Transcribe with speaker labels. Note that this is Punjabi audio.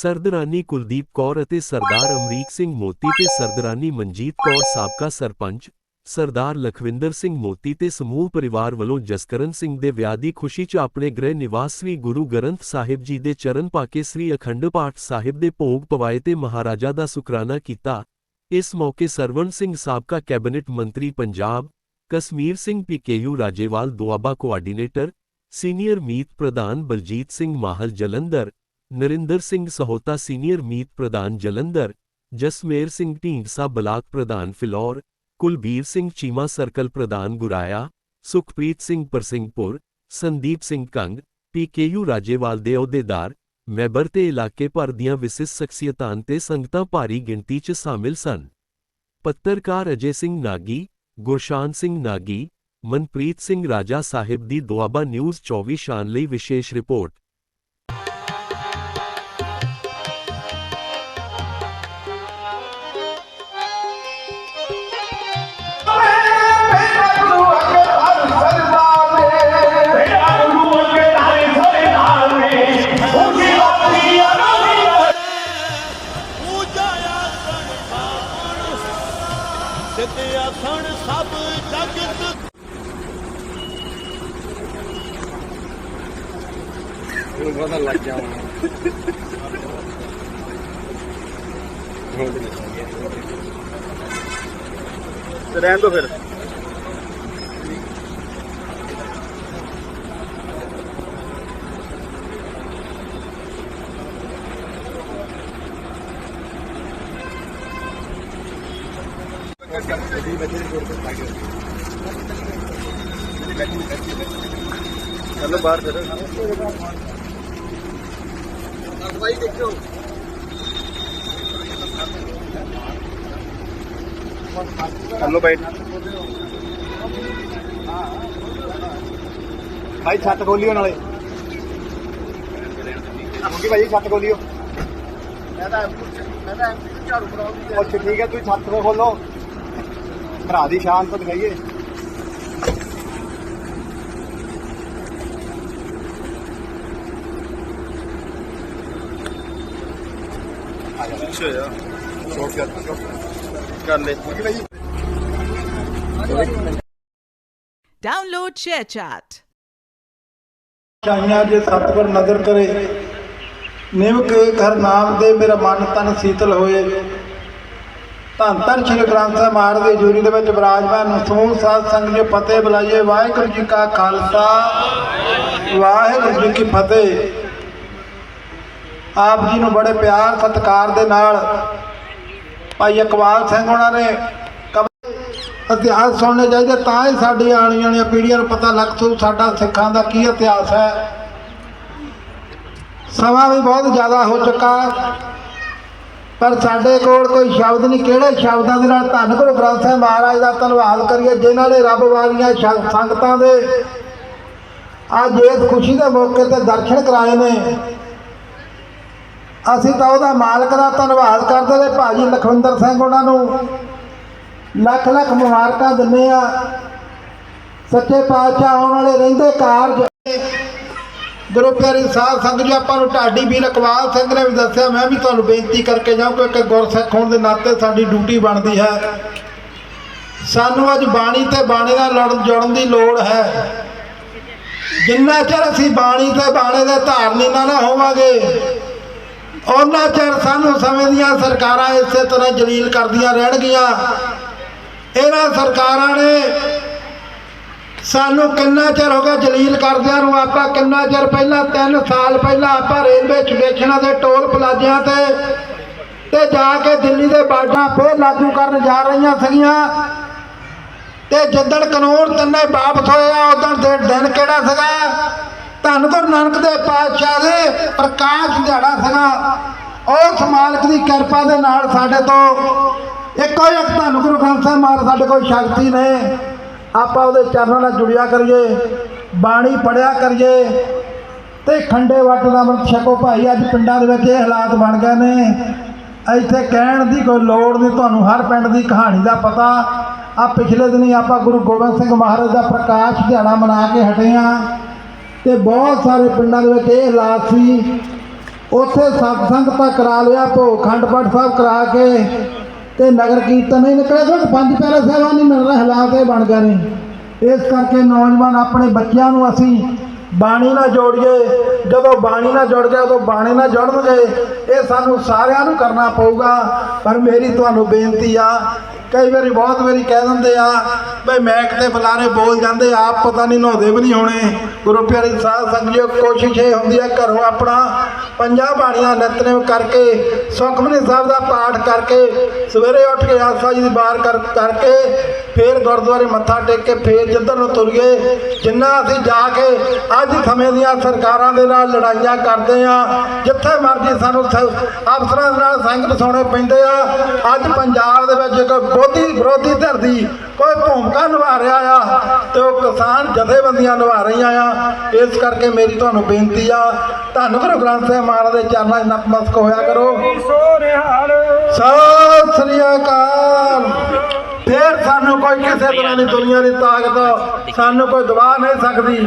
Speaker 1: ਸਰਦਰਾਨੀ ਕੁਲਦੀਪ ਕੌਰ ਅਤੇ ਸਰਦਾਰ ਅਮਰੀਕ ਸਿੰਘ ਮੋਤੀ ਤੇ ਸਰਦਰਾਨੀ ਮਨਜੀਤ ਕੌਰ ਸਾਬਕਾ ਸਰਪੰਚ, ਸਰਦਾਰ ਲਖਵਿੰਦਰ ਸਿੰਘ ਮੋਤੀ ਤੇ ਸਮੂਹ ਪਰਿਵਾਰ ਵੱਲੋਂ ਜਸਕਰਨ ਸਿੰਘ ਦੇ ਵਿਆਹ ਦੀ ਖੁਸ਼ੀ 'ਚ ਆਪਣੇ ਗ੍ਰਹਿ ਨਿਵਾਸ ਸ੍ਰੀ ਗੁਰੂ ਗ੍ਰੰਥ ਸਾਹਿਬ ਜੀ ਦੇ ਚਰਨ ਪਾਕੇ ਸ੍ਰੀ ਅਖੰਡ ਪਾਠ ਸਾਹਿਬ ਦੇ ਭੋਗ ਪਵਾਏ ਤੇ ਮਹਾਰਾਜਾ ਦਾ ਸ਼ੁਕਰਾਨਾ ਕੀਤਾ। ਇਸ ਮੌਕੇ ਸਰਵਣ ਸਿੰਘ ਸਾਬਕਾ ਕੈਬਨਿਟ ਮੰਤਰੀ Punjab, Kashmir Singh PKU Rajewal Doaba coordinator, senior ਮੀਤ ਪ੍ਰਧਾਨ ਬਲਜੀਤ ਸਿੰਘ ਮਾਹਲ ਜਲੰਧਰ ਨਰਿੰਦਰ ਸਿੰਘ ਸਹੋਤਾ ਸੀਨੀਅਰ ਮੀਤ ਪ੍ਰਧਾਨ ਜਲੰਧਰ ਜਸਮੇਰ ਸਿੰਘ ਢੀਂਡਸਾ ਬਲਾਕ ਪ੍ਰਧਾਨ ਫਿਲੌਰ ਕੁਲਬੀਰ ਸਿੰਘ ਚੀਮਾ ਸਰਕਲ ਪ੍ਰਧਾਨ ਗੁਰਾਇਆ ਸੁਖਪ੍ਰੀਤ ਸਿੰਘ ਪਰਸਿੰਘਪੁਰ ਸੰਦੀਪ ਸਿੰਘ ਕੰਗ ਪੀਕੇਯੂ ਰਾਜੇਵਾਲ ਦੇ ਅਹੁਦੇਦਾਰ ਮੈਂਬਰ ਤੇ ਇਲਾਕੇ ਭਰ ਦੀਆਂ ਵਿਸ਼ਿਸ਼ਟ ਸ਼ਖਸੀਅਤਾਂ ਤੇ ਸੰਗਤਾਂ ਭਾਰੀ ਗਿਣਤੀ 'ਚ ਸ਼ਾਮਿਲ ਸਨ ਪੱਤਰਕਾਰ ਅਜੇ ਸਿੰਘ ਨਾਗੀ ਗੁਰਸ਼ਾਨ ਸਿੰਘ ਨਾਗੀ ਮਨਪ੍ਰੀਤ ਸਿੰਘ ਰਾਜਾ ਸਾਹਿਬ ਦੀ ਦੁਆਬਾ ਨਿਊਜ਼ 24 ਸ਼ਾਨ ਲਈ ਵਿਸ਼ੇਸ਼ ਰਿਪੋਰਟ
Speaker 2: ਸਭ ਜਗਤ
Speaker 3: ਰਹਿਣ ਦੋ ਫਿਰ ਚਲੋ ਬਾਹਰ ਫਿਰ ਅਗਵਾਈ ਦੇਖੋ ਹਲੋ ਬਾਈ। ਭਾਈ ਛੱਤ ਖੋਲਿਓ ਨਾਲੇ। ਮੁੰਗੀ ਭਾਈ ਛੱਤ ਖੋਲਿਓ। ਮੈਂ ਤਾਂ ਮੈਂ ਤਾਂ ਝਾੜੂ ਫੜਾਉਂਦੀ ਅੱਛਾ ਠੀਕ ਹੈ ਤੁਸੀਂ ਛੱਤ ਤੋਂ ਖੋਲੋ। ਭਰਾ ਦੀ ਸ਼ਾਨ ਤਾਂ ਦਿਖਾਈਏ। ਅੱਛਾ ਯਾਰ ਸ਼ੋਟ ਕਰ ਕਰ ਲੈ ਮੁੰਗੀ ਭਾਈ
Speaker 4: Download ShareChat.
Speaker 5: ਜੇ ਸਤਿਗੁਰ ਨਜ਼ਰ ਕਰੇ ਨਿਮਕ ਹਰ ਨਾਮ ਦੇ ਮੇਰਾ ਮਨ ਤਨ ਸੀਤਲ ਹੋਏ। ਧੰਨ ਧੰਨ ਸ਼੍ਰੀ ਗ੍ਰੰਥ ਸਾਹਿਬ ਮਹਾਰਾਜ ਦੀ ਜੂਰੀ ਦੇ ਵਿੱਚ ਵਿਰਾਜਮਾਨ ਸਮੂਹ, ਸਾਧ ਸੰਗਤ ਜੀ ਫਤਿਹ ਬੁਲਾਈਏ। ਵਾਹਿਗੁਰੂ ਜੀ ਕਾ ਖਾਲਸਾ, ਵਾਹਿਗੁਰੂ ਜੀ ਕੀ ਫਤਿਹ। ਆਪ ਜੀ ਨੂੰ ਬੜੇ ਪਿਆਰ, ਸਤਿਕਾਰ ਦੇ ਨਾਲ ਭਾਈ ਇਕਬਾਲ ਸਿੰਘ ਉਹਨਾਂ ਨੇ ਕਵ- ਇਤਿਹਾਸ ਸੁਣਨੇ ਚਾਹੀਦੇ, ਤਾਂ ਹੀ ਸਾਡੀ ਆਉਣ ਵਾਲੀਆਂ ਪੀੜ੍ਹੀਆਂ ਨੂੰ ਪਤਾ ਲੱਗ ਸੂ ਸਾਡਾ ਸਿੱਖਾਂ ਦਾ ਕੀ ਇਤਿਹਾਸ ਹੈ। ਸਮਾਂ ਵੀ ਬਹੁਤ ਜ਼ਿਆਦਾ ਹੋ ਚੁੱਕਾ, ਪਰ ਸਾਡੇ ਕੋਲ ਕੋਈ ਸ਼ਬਦ ਨਹੀਂ, ਕਿਹੜੇ ਸ਼ਬਦਾਂ ਦੇ ਨਾਲ ਧੰਨ ਗੁਰੂ ਗ੍ਰੰਥ ਸਾਹਿਬ ਮਹਾਰਾਜ ਦਾ ਧੰਨਵਾਦ ਕਰੀਏ, ਜਿਨ੍ਹਾਂ ਨੇ ਰੱਬ ਵਾਲੀਆਂ ਸ਼- ਸੰਗਤਾਂ ਦੇ ਅੱਜ ਇਸ ਖੁਸ਼ੀ ਦੇ ਮੌਕੇ ਤੇ ਦਰਸ਼ਨ ਕਰਾਏ ਨੇ। ਅਸੀਂ ਤਾਂ ਉਹਦਾ ਮਾਲਕ ਦਾ ਧੰਨਵਾਦ ਕਰਦੇ ਨੇ ਭਾਜੀ ਲਖਵਿੰਦਰ ਸਿੰਘ ਉਹਨਾਂ ਨੂੰ। ਲੱਖ ਲੱਖ ਮੁਬਾਰਕਾਂ ਦਿੰਦੇ ਆ ਸੱਚੇ ਪਾਤਸ਼ਾਹ ਆਉਣ ਵਾਲੇ ਰਹਿੰਦੇ ਕਾਰਜ। ਗੁਰੂ ਪਿਆਰੀ ਸਾਧ ਸੰਗਤ ਜੀ, ਆਪਾਂ ਨੂੰ ਢਾਡੀ ਵੀਰ ਇਕਬਾਲ ਸਿੰਘ ਨੇ ਵੀ ਦੱਸਿਆ, ਮੈਂ ਵੀ ਤੁਹਾਨੂੰ ਬੇਨਤੀ ਕਰਕੇ ਜਾਊਂ ਕਿ ਇੱਕ ਗੁਰਸਿੱਖ ਹੋਣ ਦੇ ਨਾਤੇ ਸਾਡੀ ਡਿਊਟੀ ਬਣਦੀ ਹੈ। ਸਾਨੂੰ ਅੱਜ ਬਾਣੀ ਤੇ ਬਾਣੀ ਨਾਲ ਲੜਨ ਜੁੜਨ ਦੀ ਲੋੜ ਹੈ। ਜਿੰਨਾ ਚਿਰ ਅਸੀਂ ਬਾਣੀ ਤੇ ਬਾਣੇ ਦੇ ਧਾਰਨੀ ਨਾ ਨਾ ਹੋਵਾਂਗੇ ਉਹਨਾਂ ਚਿਰ ਸਾਨੂੰ ਸਮੇਂ ਦੀਆਂ ਸਰਕਾਰਾਂ ਇਸੇ ਤਰ੍ਹਾਂ ਜਲੀਲ ਕਰਦੀਆਂ ਰਹਿਣਗੀਆਂ। ਇਹਨਾਂ ਸਰਕਾਰਾਂ ਨੇ ਸਾਨੂੰ ਕਿੰਨਾ ਚਿਰ ਹੋ ਗਿਆ ਜਲੀਲ ਕਰਦਿਆਂ ਨੂੰ? ਆਪਾਂ ਕਿੰਨਾ ਚਿਰ ਪਹਿਲਾਂ? 3 ਸਾਲ ਪਹਿਲਾਂ ਆਪਾਂ ਰੇਲਵੇ ਸਟੇਸ਼ਨਾਂ ਦੇ ਟੋਲ ਪਲਾਜ਼ਿਆਂ ਤੇ ਤੇ ਜਾ ਕੇ ਦਿੱਲੀ ਦੇ ਬਾਰਡਰਾਂ ਫੇਰ ਲਾਗੂ ਕਰਨ ਜਾ ਰਹੀਆਂ ਸੀਗੀਆਂ। ਤੇ ਜਿੱਦਣ ਕਾਨੂੰਨ ਤਿੰਨੇ ਵਾਪਸ ਹੋਇਆ ਉਦੋਂ ਦੇ ਦਿਨ ਕਿਹੜਾ ਸੀਗਾ? ਧੰਨ ਗੁਰੂ ਨਾਨਕ ਦੇ ਪਾਤਸ਼ਾਹ ਦੇ ਪ੍ਰਕਾਸ਼ ਦਿਹਾੜਾ ਸੀਗਾ ਉਸ ਮਾਲਕ ਦੀ ਕਿਰਪਾ ਦੇ ਨਾਲ ਸਾਡੇ ਤੋਂ ਇੱਕੋ ਇੱਕ ਧੰਨ ਗੁਰੂ ਗ੍ਰੰਥ ਸਾਹਿਬ ਮਹਾਰਾਜ ਸਾਡੇ ਕੋਲ ਸ਼ਕਤੀ ਨੇ। ਆਪਾਂ ਉਹਦੇ ਚਰਨਾਂ ਨਾਲ ਜੁੜਿਆ ਕਰੀਏ, ਬਾਣੀ ਪੜਿਆ ਕਰੀਏ ਤੇ ਖੰਡੇ ਵੱਟ ਦਾ ਅੰਮ੍ਰਿਤ ਛਕੋ ਭਾਈ। ਅੱਜ ਪਿੰਡਾਂ ਦੇ ਵਿੱਚ ਇਹ ਹਾਲਾਤ ਬਣ ਗਏ ਨੇ। ਇੱਥੇ ਕਹਿਣ ਦੀ ਕੋਈ ਲੋੜ ਨਹੀਂ, ਤੁਹਾਨੂੰ ਹਰ ਪਿੰਡ ਦੀ ਕਹਾਣੀ ਦਾ ਪਤਾ। ਆ ਪਿਛਲੇ ਦਿਨੀ ਆਪਾਂ ਗੁਰੂ ਗੋਬਿੰਦ ਸਿੰਘ ਮਹਾਰਾਜ ਦਾ ਪ੍ਰਕਾਸ਼ ਦਿਹਾੜਾ ਮਨਾ ਕੇ ਹਟੇ ਆ ਤੇ ਬਹੁਤ ਸਾਰੇ ਪਿੰਡਾਂ ਦੇ ਵਿੱਚ ਇਹ ਹਾਲਾਤ ਸੀ। ਉੱਥੇ ਸਤਸੰਗ ਤਾਂ ਕਰਾ ਲਿਆ, ਭੋਗ ਖੰਡ ਪਾਠ ਸਾਹਿਬ ਕਰਾ ਕੇ ਤੇ ਨਗਰ ਕੀਰਤਨ ਨਹੀਂ ਨਿਕਲੇ ਤਾਂ ਪੰਜ ਪਿਆਰੇ ਸੇਵਾ ਨਹੀਂ ਮਿਲ ਰਿਹਾ ਹਾਲਾਤ ਇਹ ਬਣ ਗਏ ਨੇ। ਇਸ ਕਰਕੇ ਨੌਜਵਾਨ ਆਪਣੇ ਬੱਚਿਆਂ ਨੂੰ ਅਸੀਂ ਬਾਣੀ ਨਾਲ ਜੋੜੀਏ। ਜਦੋਂ ਬਾਣੀ ਨਾਲ ਜੁੜ ਗਿਆ, ਉਦੋਂ ਬਾਣੀ ਨਾਲ ਜੁੜਨਗੇ। ਇਹ ਸਾਨੂੰ ਸਾਰਿਆਂ ਨੂੰ ਕਰਨਾ ਪਊਗਾ। ਪਰ ਮੇਰੀ ਤੁਹਾਨੂੰ ਬੇਨਤੀ ਆ ਕਈ ਵਾਰੀ ਬਹੁਤ ਵਾਰੀ ਕਹਿ ਦਿੰਦੇ ਆ, ਬਈ ਮੈਕ ਤੇ ਬੁਲਾਰੇ ਬੋਲ ਜਾਂਦੇ ਆਪ ਪਤਾ ਨਹੀਂ ਨਹਾਉਂਦੇ ਵੀ ਨਹੀਂ ਹੋਣੇ। ਗੁਰੂ ਪਿਆਰੀ ਸਾਧ ਸੰਗਤ ਕੋਸ਼ਿਸ਼ ਇਹ ਹੁੰਦੀ ਆ ਘਰੋਂ ਆਪਣਾ ਪੰਜਾਂ ਬਾਣੀਆਂ ਨਿਤਨੇਮ ਕਰਕੇ, ਸੁਖਮਨੀ ਸਾਹਿਬ ਦਾ ਪਾਠ ਕਰਕੇ, ਸਵੇਰੇ ਉੱਠ ਕੇ ਆਸਾ ਜੀ ਦੀ ਬਾਰ ਕਰ, ਕਰਕੇ, ਫੇਰ ਗੁਰਦੁਆਰੇ ਮੱਥਾ ਟੇਕ ਕੇ ਫੇਰ ਜਿੱਧਰ ਨੂੰ ਤੁਰੀਏ, ਜਿੰਨਾ ਅਸੀਂ ਜਾ ਕੇ ਅੱਜ ਸਮੇਂ ਦੀਆਂ ਸਰਕਾਰਾਂ ਦੇ ਨਾਲ ਲੜਾਈਆਂ ਕਰਦੇ ਆ, ਜਿੱਥੇ ਮਰਜ਼ੀ ਸਾਨੂੰ ਸ- ਅਫਸਰਾਂ ਦੇ ਨਾਲ ਸੰਗਤ ਵਸਾਉਣੇ ਪੈਂਦੇ ਆ, ਅੱਜ ਪੰਜਾਬ ਦੇ ਵਿੱਚ ਇੱਕ ਬੋਧੀ ਵਿਰੋਧੀ ਧਿਰ ਦੀ ਕੋਈ ਭੂਮਿਕਾ ਨਿਭਾ ਰਿਹਾ ਆ ਤੇ ਉਹ ਕਿਸਾਨ ਜਥੇਬੰਦੀਆਂ ਨਿਭਾ ਰਹੀਆਂ ਆ। ਇਸ ਕਰਕੇ ਮੇਰੀ ਤੁਹਾਨੂੰ ਬੇਨਤੀ ਆ, ਧੰਨ ਗੁਰੂ ਗ੍ਰੰਥ ਸਾਹਿਬ ਮਹਾਰਾਜ ਦੇ ਚਰਨਾਂ 'ਚ ਨਤਮਸਤਕ ਹੋਇਆ ਕਰੋ। ਸਤਿ ਸ੍ਰੀ ਅਕਾਲ। ਫੇਰ ਸਾਨੂੰ ਕੋਈ ਕਿਸੇ ਤਰ੍ਹਾਂ ਦੀ ਦੁਨੀਆ ਦੀ ਤਾਕਤ, ਸਾਨੂੰ ਕੋਈ ਦਬਾ ਨਹੀਂ ਸਕਦੀ।